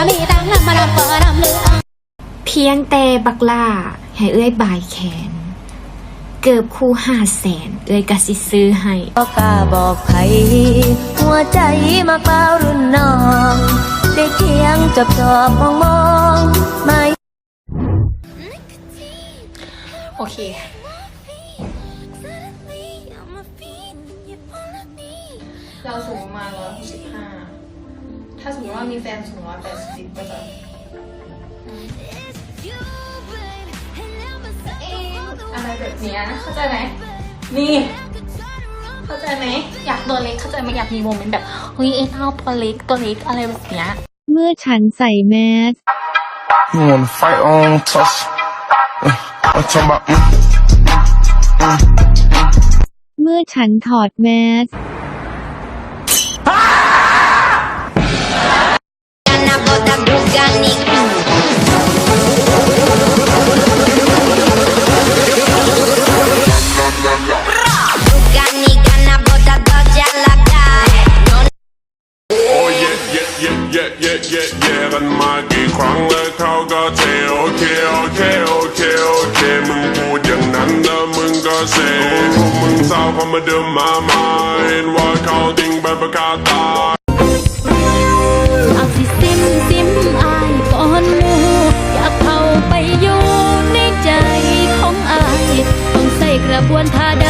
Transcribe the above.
็มีดังนำมาดำเปิดดำเลือเพียงแต่บักล่า ให้เอื้อยบายแขน เกือบคู่ห้าแสนเอ้ยกะสิซื้อให้ก็กล้าบอกใครหัวใจมาเปล่ารุ่นน้อง ได้เคียงจบจอบมองมองไม่โอเคเราสูงมา165 ถ้าสมมติว่ามีแฟนสูงร้อยแปดสิบก็จะอะไรแบบเนี้ยเข้าใจไหมนี่เข้าใจไหมอยากตัวเล็กเข้าใจไหมอยากมีโมเมนต์แบบเฮ้ยเอ็นเอาตัวเล็กตัวเล็กอะไรแบบเนี้ยเมื่อฉันใส่แมส You wanna fight on tough? Uh, I'm talking about. Mm, เมื่อฉันถอดแมส เยเยเยเยเยกันมากี่ครั้งแล้วเขาก็เทโอเคโอเคโอเคโอเคมึงพูดอย่างนั้นแล้วมึงก็เซพวกมึงเศร้าเขามาเดิมมามาเห็นว่าเขาทิ้งไปประกาศตายอามซิอกอยากเข้าไปอยู่ในใจของอต้องใส่กระบวนท่าดา